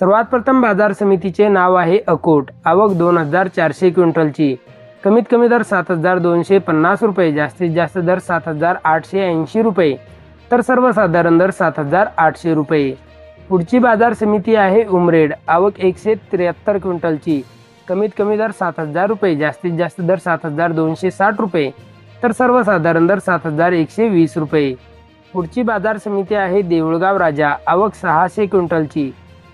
सर्वात प्रथम बाजार समितीचे नाव आहे अकोट. आवक दोन हजार चारशे क्विंटलची. कमीत कमी दर सात हजार दोनशे पन्नास रुपये जास्तीत जास्त दर सात हजार आठशे ऐंशी रुपये तर सर्वसाधारण दर सात हजार आठशे रुपये. पुढची बाजार समिती आहे उमरेड. आवक एकशे त्र्याहत्तर क्विंटलची. कमीत कमी दर सात हजार रुपये जास्तीत जास्त दर सात हजार दोनशे साठ रुपये तर सर्वसाधारण दर सात हजार एकशे वीस रुपये. पुढची बाजार समिती आहे देऊळगाव राजा. आवक सहाशे क्विंटलची.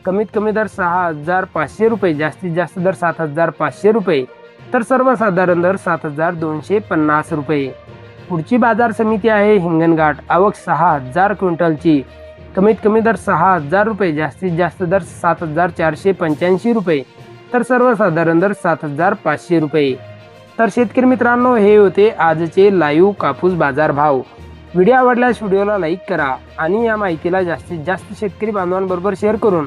कमीत कमी दर सहा हजार पाचशे रुपये जास्तीत जास्त दर सात हजार पाचशे रुपये तर सर्वसाधारण दर सात हजार दोनशे पन्नास रुपये. पुढची बाजार समिती आहे हिंगणघाट. आवक सहा हजार क्विंटलची. कमीत कमी दर सहा हजार रुपये जास्तीत जास्त दर सात हजार चारशे पंच्याऐंशी रुपये तर सर्वसाधारण दर सात हजार पाचशे रुपये. तर शेतकरी मित्रांनो हे होते आजचे लाईव्ह कापूस बाजार भाव. व्हिडिओ आवडल्यास व्हिडिओला लाईक करा आणि या माहितीला जास्तीत जास्त शेतकरी बांधवांबरोबर शेअर करून